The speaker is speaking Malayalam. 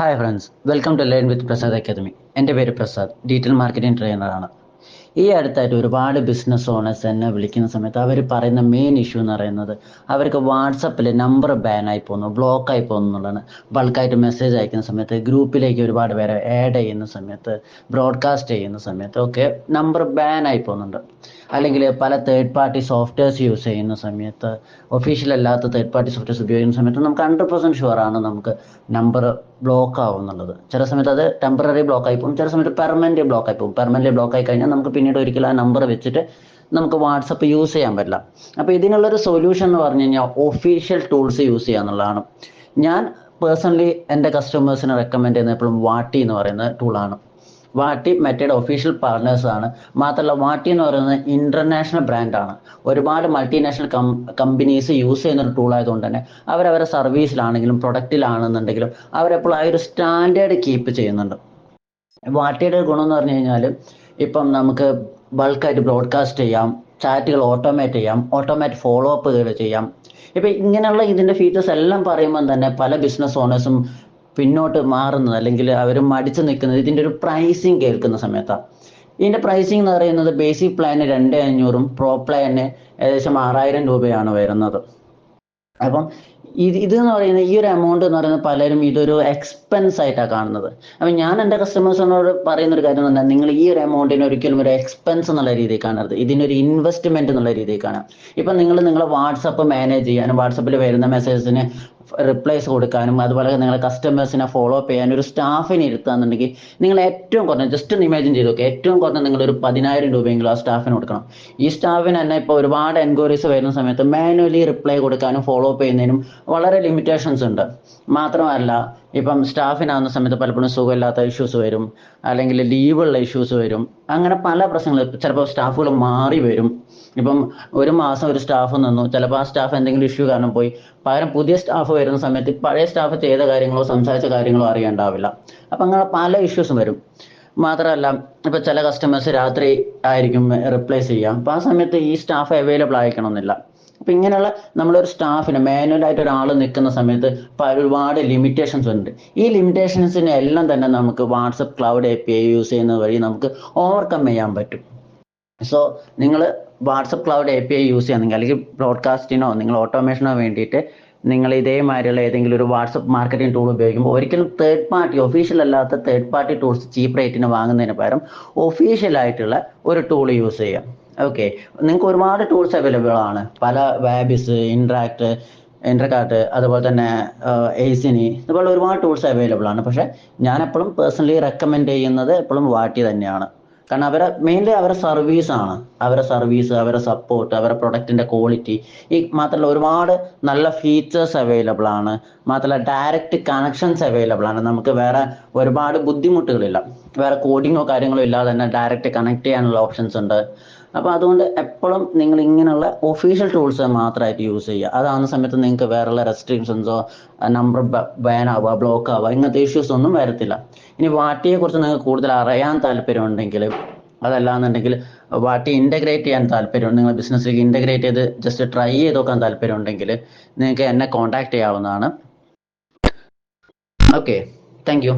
Hi friends welcome to learn with Prasad academy എന്റെ പേര് പ്രസാദ് ഡീറ്റെയിൽ മാർക്കറ്റിംഗ് ട്രെയിനറാണ് ഈ അടുത്തായിട്ട് ഒരുപാട് ബിസിനസ് ഓണേഴ്സ് എന്നെ വിളിക്കുന്ന സമയത്ത് അവർ പറയുന്ന മെയിൻ ഇഷ്യൂ എന്ന് പറയുന്നത് അവർക്ക് വാട്സപ്പിൽ നമ്പർ ബാൻ ആയി പോകുന്നു ബ്ലോക്ക് ആയി പോകുന്നു എന്നുള്ളതാണ്. ബൾക്കായിട്ട് മെസ്സേജ് അയക്കുന്ന സമയത്ത് ഗ്രൂപ്പിലേക്ക് ഒരുപാട് പേരെ ആഡ് ചെയ്യുന്ന സമയത്ത് ബ്രോഡ്കാസ്റ്റ് ചെയ്യുന്ന സമയത്ത് ഒക്കെ നമ്പർ ബാൻ ആയി പോകുന്നുണ്ട്. അല്ലെങ്കിൽ പല തേർഡ് പാർട്ടി സോഫ്റ്റ്വെയർസ് യൂസ് ചെയ്യുന്ന സമയത്ത് ഒഫീഷ്യൽ അല്ലാത്ത തേർഡ് പാർട്ടി സോഫ്റ്റ്വെയർസ് ഉപയോഗിക്കുന്ന സമയത്ത് നമുക്ക് ഹൺഡ്രഡ് പെർസെന്റ് ഷുവർ ആണ് നമുക്ക് നമ്പർ ബ്ലോക്ക് ആവും എന്നുള്ളത് ചില സമയത്ത് അത് ടെമ്പററി ബ്ലോക്ക് ആയി പോകും. ചില സമയത്ത് പെർമനന്റ് ബ്ലോക്ക് ആയി പോകും. പെർമനന്റ് ബ്ലോക്ക് ആയി കഴിഞ്ഞാൽ നമുക്ക് പിന്നീട് ഒരിക്കലും ആ നമ്പർ വെച്ചിട്ട് നമുക്ക് വാട്സപ്പ് യൂസ് ചെയ്യാൻ പറ്റില്ല. അപ്പോൾ ഇതിനുള്ളൊരു സൊല്യൂഷൻ എന്ന് പറഞ്ഞു കഴിഞ്ഞാൽ ഒഫീഷ്യൽ ടൂൾസ് യൂസ് ചെയ്യുക എന്നുള്ളതാണ്. ഞാൻ പേഴ്സണലി എന്റെ കസ്റ്റമേഴ്സിനെ റെക്കമെൻഡ് ചെയ്യുന്ന എപ്പോഴും വാട്ടി എന്ന് പറയുന്ന ടൂളാണ് വാട്ടി മെറ്റയുടെ ഒഫീഷ്യൽ പാർട്ട്നേഴ്സ് ആണ്. മാത്രമല്ല വാട്ടി എന്ന് പറയുന്നത് ഇന്റർനാഷണൽ ബ്രാൻഡാണ് ഒരുപാട് മൾട്ടിനാഷണൽ കമ്പനീസ് യൂസ് ചെയ്യുന്ന ഒരു ടൂൾ ആയതുകൊണ്ട് തന്നെ അവരവരുടെ സർവീസിലാണെങ്കിലും പ്രൊഡക്റ്റിലാണെന്നുണ്ടെങ്കിലും അവരെപ്പോഴും ആ ഒരു സ്റ്റാൻഡേർഡ് കീപ്പ് ചെയ്യുന്നുണ്ട്. വാട്ടിയുടെ ഗുണം എന്ന് പറഞ്ഞു കഴിഞ്ഞാൽ ഇപ്പം നമുക്ക് ബൾക്കായിട്ട് ബ്രോഡ്കാസ്റ്റ് ചെയ്യാം ചാറ്റുകൾ ഓട്ടോമേറ്റ് ചെയ്യാം ഓട്ടോമാറ്റ് ഫോളോ അപ്പുകൾ ചെയ്യാം. ഇപ്പം ഇങ്ങനെയുള്ള ഇതിന്റെ ഫീച്ചേഴ്സ് എല്ലാം പറയുമ്പോൾ തന്നെ പല ബിസിനസ് ഓണേഴ്സും പിന്നോട്ട് മാറുന്നത് അല്ലെങ്കിൽ അവർ മടിച്ചു നിൽക്കുന്നത് ഇതിന്റെ ഒരു പ്രൈസിങ് കേൾക്കുന്ന സമയത്താണ് ഇതിന്റെ പ്രൈസിങ് എന്ന് പറയുന്നത് ബേസിക് പ്ലാന് രണ്ട് അഞ്ഞൂറും പ്രോ പ്ലാന് ഏകദേശം ആറായിരം രൂപയാണ് വരുന്നത്. അപ്പം ഇത് ഇത് എന്ന് പറയുന്നത് ഈ ഒരു എമൗണ്ട് എന്ന് പറയുന്നത് പലരും ഇതൊരു എക്സ്പെൻസ് ആയിട്ടാണ് കാണുന്നത്. അപ്പം ഞാൻ എന്റെ കസ്റ്റമേഴ്സിനോട് പറയുന്ന ഒരു കാര്യം തന്നെ നിങ്ങൾ ഈ ഒരു എമൗണ്ടിന് ഒരിക്കലും ഒരു എക്സ്പെൻസ് എന്നുള്ള രീതിയിൽ കാണരുത്. ഇതിനൊരു ഇൻവെസ്റ്റ്മെന്റ് എന്നുള്ള രീതിയിൽ കാണാം. ഇപ്പം നിങ്ങൾ നിങ്ങളെ വാട്സപ്പ് മാനേജ് ചെയ്യാനും വാട്സപ്പിൽ വരുന്ന മെസ്സേജസിന് റിപ്ലൈസ് കൊടുക്കാനും അതുപോലെ നിങ്ങളെ കസ്റ്റമേഴ്സിനെ ഫോളോ അപ്പ് ചെയ്യാനും ഒരു സ്റ്റാഫിനെ ഇരുത്താന്നുണ്ടെങ്കിൽ നിങ്ങൾ ഏറ്റവും കുറഞ്ഞ ജസ്റ്റ് ഒന്ന് ഇമാജിൻ ചെയ്ത് നോക്കുക ഏറ്റവും കുറഞ്ഞ നിങ്ങൾ ഒരു പതിനായിരം രൂപയെങ്കിലും ആ സ്റ്റാഫിന് കൊടുക്കണം. ഈ സ്റ്റാഫിന് തന്നെ ഇപ്പോൾ ഒരുപാട് എൻക്വയറീസ് വരുന്ന സമയത്ത് മാനുവലി റിപ്ലൈ കൊടുക്കാനും ഫോളോ അപ്പ് ചെയ്യുന്നതിനും വളരെ ലിമിറ്റേഷൻസ് ഉണ്ട്. മാത്രമല്ല ഇപ്പം സ്റ്റാഫിനാവുന്ന സമയത്ത് പലപ്പോഴും സുഖമില്ലാത്ത ഇഷ്യൂസ് വരും അല്ലെങ്കിൽ ലീവുള്ള ഇഷ്യൂസ് വരും അങ്ങനെ പല പ്രശ്നങ്ങൾ ചിലപ്പോൾ സ്റ്റാഫുകൾ മാറി വരും. ഇപ്പം ഒരു മാസം ഒരു സ്റ്റാഫ് നിന്നു. ചിലപ്പോൾ ആ സ്റ്റാഫ് എന്തെങ്കിലും ഇഷ്യൂ കാരണം പോയി. പകരം പുതിയ സ്റ്റാഫ് വരുന്ന സമയത്ത് പഴയ സ്റ്റാഫ് ചെയ്ത കാര്യങ്ങളോ സംസാരിച്ച കാര്യങ്ങളോ അറിയാണ്ടാവില്ല. അപ്പം അങ്ങനെ പല ഇഷ്യൂസും വരും. മാത്രമല്ല ഇപ്പൊ ചില കസ്റ്റമേഴ്സ് രാത്രി ആയിരിക്കും റിപ്ലേസ് ചെയ്യുക അപ്പൊ ആ സമയത്ത് ഈ സ്റ്റാഫ് അവൈലബിൾ ആയിരിക്കണമെന്നില്ല അപ്പൊ ഇങ്ങനെയുള്ള നമ്മളൊരു സ്റ്റാഫിന് മാനുവൽ ആയിട്ട് ഒരാൾ നിൽക്കുന്ന സമയത്ത് ഒരുപാട് ലിമിറ്റേഷൻസ് ഉണ്ട്. ഈ ലിമിറ്റേഷൻസിനെ എല്ലാം തന്നെ നമുക്ക് WhatsApp cloud A P I use ചെയ്യുന്നത് വഴി നമുക്ക് ഓവർകം ചെയ്യാൻ പറ്റും. സോ നിങ്ങൾ WhatsApp cloud A P I use ചെയ്യുന്നെങ്കിൽ അല്ലെങ്കിൽ ബ്രോഡ്കാസ്റ്റിനോ നിങ്ങൾ ഓട്ടോമേഷനോ വേണ്ടിയിട്ട് നിങ്ങൾ ഇതേമാതിരിയുള്ള ഏതെങ്കിലും ഒരു വാട്സപ്പ് മാർക്കറ്റിംഗ് ടൂൾ ഉപയോഗിക്കുമ്പോൾ ഒരിക്കലും തേർഡ് പാർട്ടി ഒഫീഷ്യൽ അല്ലാത്ത തേർഡ് പാർട്ടി ടൂൾസ് ചീപ്പ് റേറ്റിന് വാങ്ങുന്നതിന് പകരം ഒഫീഷ്യൽ ആയിട്ടുള്ള ഒരു ടൂൾ യൂസ് ചെയ്യാം. ഓക്കെ നിങ്ങൾക്ക് ഒരുപാട് ടൂൾസ് അവൈലബിൾ ആണ്. പല വാബിസ് ഇൻട്രാക്ട് ഇൻട്രകാർട്ട് അതുപോലെ തന്നെ എയ്സിനി ഇതുപോലെ ഒരുപാട് ടൂൾസ് അവൈലബിൾ ആണ്. പക്ഷെ ഞാൻ എപ്പോഴും പേഴ്സണലി റെക്കമെൻഡ് ചെയ്യുന്നത് എപ്പോഴും വാട്ടി തന്നെയാണ്. കാരണം അവരെ മെയിൻലി അവരെ സർവീസ് ആണ്. അവരെ സർവീസ് അവരെ സപ്പോർട്ട് അവരെ പ്രൊഡക്റ്റിന്റെ ക്വാളിറ്റി ഈ മാത്രമല്ല ഒരുപാട് നല്ല ഫീച്ചേഴ്സ് അവൈലബിൾ ആണ്. മാത്രമല്ല ഡയറക്റ്റ് കണക്ഷൻസ് അവൈലബിൾ ആണ്. നമുക്ക് വേറെ ഒരുപാട് ബുദ്ധിമുട്ടുകളില്ല. വേറെ കോഡിങ്ങോ കാര്യങ്ങളോ ഇല്ലാതെ തന്നെ ഡയറക്റ്റ് കണക്ട് ചെയ്യാനുള്ള ഓപ്ഷൻസ് ഉണ്ട്. അപ്പോൾ അതുകൊണ്ട് എപ്പോഴും നിങ്ങൾ ഇങ്ങനെയുള്ള ഒഫീഷ്യൽ ടൂൾസ് മാത്രമായിട്ട് യൂസ് ചെയ്യുക. അതാവുന്ന സമയത്ത് നിങ്ങൾക്ക് വേറെയുള്ള റെസ്ട്രിക്ഷൻസോ നമ്പർ ബാൻ ആവുക ബ്ലോക്ക് ആവുക ഇങ്ങനത്തെ ഇഷ്യൂസ് ഒന്നും വരത്തില്ല. ഇനി വാട്ടിയെ കുറിച്ച് നിങ്ങൾക്ക് കൂടുതൽ അറിയാൻ താല്പര്യമുണ്ടെങ്കിൽ അതല്ലാന്നുണ്ടെങ്കിൽ വാട്ടി ഇന്റഗ്രേറ്റ് ചെയ്യാൻ താല്പര്യം നിങ്ങൾ ബിസിനസ്സിലേക്ക് ഇന്റഗ്രേറ്റ് ചെയ്ത് ജസ്റ്റ് ട്രൈ ചെയ്ത് നോക്കാൻ താല്പര്യമുണ്ടെങ്കിൽ നിങ്ങൾക്ക് എന്നെ കോൺടാക്ട് ചെയ്യാവുന്നതാണ്. Okay thank you